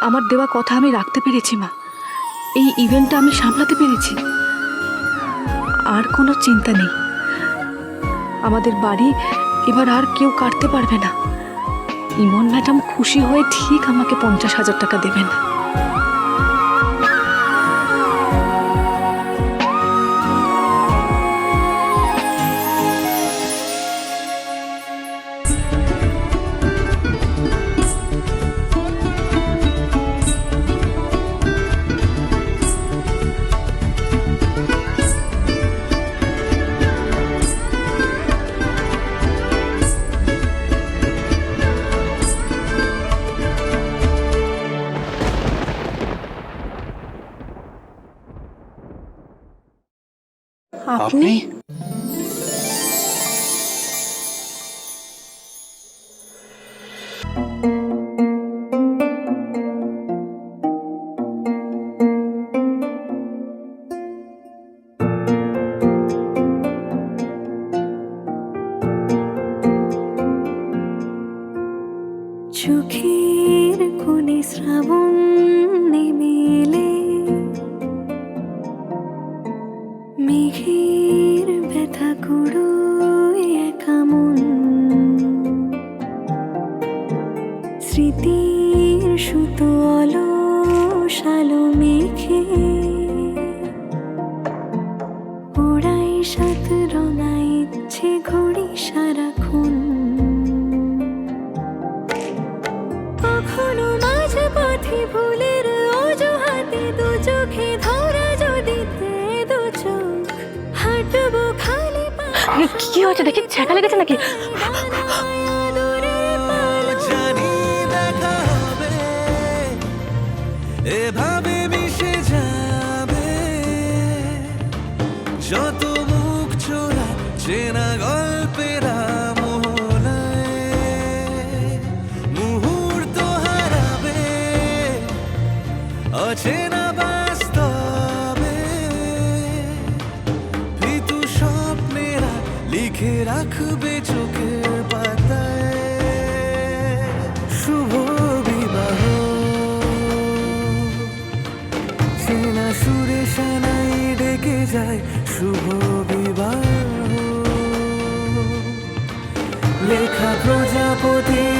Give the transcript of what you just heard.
আমার দেওয়া কথা আমি রাখতে পেরেছি, মা। এই ইভেন্টটা আমি সামলাতে পেরেছি। আর কোনো চিন্তা নেই। আমাদের বাড়ি এবার আর কেউ কাটতে পারবে না। ইমন ম্যাডাম খুশি হয়ে ঠিক আমাকে পঞ্চাশ হাজার টাকা দেবেন। আপনি চোখের মেঘের ব্যথা স্মৃতির সুতো অলো সালো ওড়াই কি হয়েছে? দেখি ছ্যাঁকা লেগেছে নাকি? এভাবে মিশে যাবে। যত মুখ চোরা, চেনা গল্পের মুহূর্ত হারাবে। অচেনা লিখে রাখবে চোখের পাতায় শুভ বিবাহ। সেনা সুরে সানাই ডেকে যায় শুভ বিবাহ। লেখা প্রজাপতি